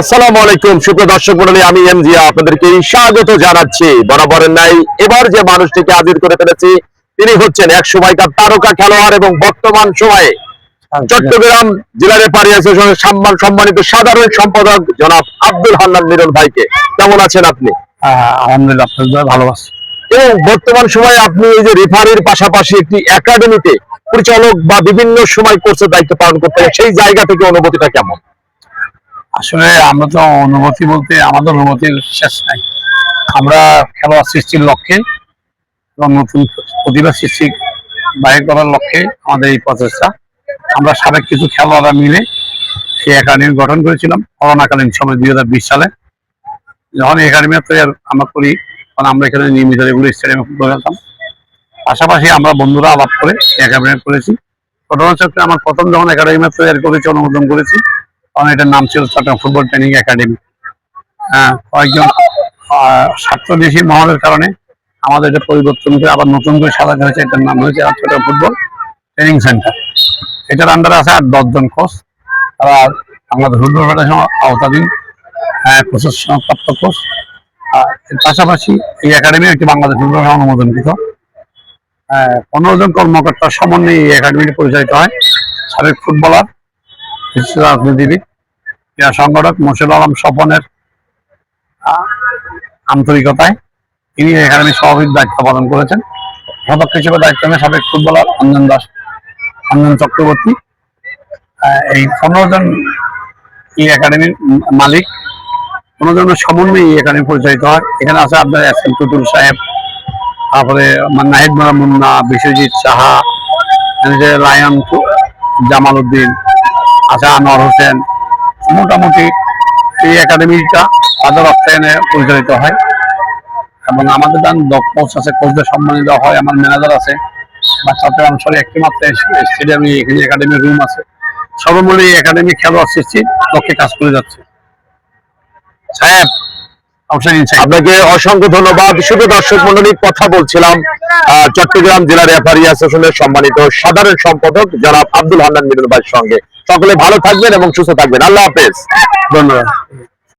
আসসালামু আলাইকুম সুপ্রিয় দর্শক মন্ডলী আমি এম জিয়া আপনাদেরকে স্বাগত জানাচ্ছি। বরাবরের নাই এবার যে মানুষটিকে হাজির করে ফেলেছি তিনি হচ্ছেন এক সময়কার তারকা খেলোয়াড় এবং বর্তমান সময়ে চট্টগ্রাম জেলা রেফারি অ্যাসোসিয়েশনের সম্মান সম্মানিত সাধারণ সম্পাদক জনাব আব্দুল হান্নান মিরন ভাইকে। কেমন আছেন আপনি? হ্যাঁ, আলহামদুলিল্লাহ আপনার দোয়ায় ভালো আছি। এবং বর্তমান সময়ে আপনি এই যে রেফারির পাশাপাশি একটি একাডেমিতে পরিচালক বা বিভিন্ন সময় কোর্সের দায়িত্ব পালন করতে হয়, সেই জায়গা থেকে অনুভূতিটা কেমন? আসলে আমরা তো অনুভূতি বলতে আমাদের অনুভূতির শেষ নাই। আমরা খেলোয়াড় সৃষ্টির লক্ষ্যে এবং নতুন প্রতিভা সৃষ্টি বাহির করার লক্ষ্যে আমাদের এই প্রচেষ্টা। আমরা সাবেক কিছু খেলোয়াড়রা মিলে সেই একাডেমি গঠন করেছিলাম করোনাকালীন সময় দুই হাজার বিশ সালে। যখন একাডেমি তৈরি আমরা করি, তখন আমরা এখানে নিয়মিত রেগুলার স্টেডিয়ামে ফুটবল খেলতাম। পাশাপাশি আমরা বন্ধুরা আলাপ করে একাডেমি করেছি। ঘটনা ঘটনাচক্রে আমার প্রথম যখন একাডেমি তৈরি করেছি, অনুমোদন করেছি তখন এটার নাম ছিল চট্টগ্রাম ফুটবল ট্রেনিং একাডেমি। হ্যাঁ কয়েকজন স্বার্থদেশী মহলের কারণে আমাদের এটা পরিবর্তন করে আবার নতুন করে সাজানো হয়েছে এটার নাম হয়েছে চট্টগ্রাম ফুটবল ট্রেনিং সেন্টার। এটার আন্ডারে আছে আট দশজন কোচ তারা বাংলাদেশ ফুটবল ফেডারেশন আওতাধীন কোচের প্রাপ্ত কোচ আর এর পাশাপাশি এই একাডেমি একটি বাংলাদেশ ফুটবল অনুমোদনকৃত আহ, পনেরো জন কর্মকর্তার সমন্বয়ে এই একাডেমিটি পরিচালিত হয়। সাবেক ফুটবলার রাজনীতিবিদ ক্রীড়া সংগঠক মোর্শেদ আলম স্বপনের আন্তরিকতায় তিনি এই একাডেমির সভাপতির দায়িত্ব পালন করেছেন। সদস্য হিসেবে দায়িত্ব নেন সাবেক ফুটবলার অঞ্জন দাস, অঞ্জন চক্রবর্তী। এই পনেরো জন এই একাডেমির মালিক, পনেরো জনের সমন্বয়ে এই একাডেমি পরিচালিত হয়। এখানে আছে আপনার এস এম টুটুল সাহেব, তারপরে নাহিদ মোরা মুন্না, বিশ্বজিৎ সাহা লায়ন জামাল উদ্দিন, আছে আনোয়ার হোসেন মোটামুটি এই একাডেমিটা তাদের অর্থায়নে পরিচালিত হয়। এবং আমাদের দান কোচ আছে কোচদের সম্মানিত হয়, আমার ম্যানেজার আছে, বা চট্টগ্রাম শহরে একটি মাত্র স্টেডিয়ামে এখানে একাডেমির রুম আছে। সর্বমূল্যে এই একাডেমি খেলোয়াড় সৃষ্টি লক্ষ্যে কাজ করে যাচ্ছে। সাহেব আপনাকে অসংখ্য ধন্যবাদ। শুধু দর্শক মন্ডলীর কথা বলছিলাম চট্টগ্রাম জেলা রেফারি অ্যাসোসিয়েশনের সম্মানিত সাধারণ সম্পাদক জনাব আব্দুল হান্নান মিরন ভাইয়ের সঙ্গে। সকলে ভালো থাকবেন এবং সুস্থ থাকবেন। আল্লাহ হাফেজ। ধন্যবাদ।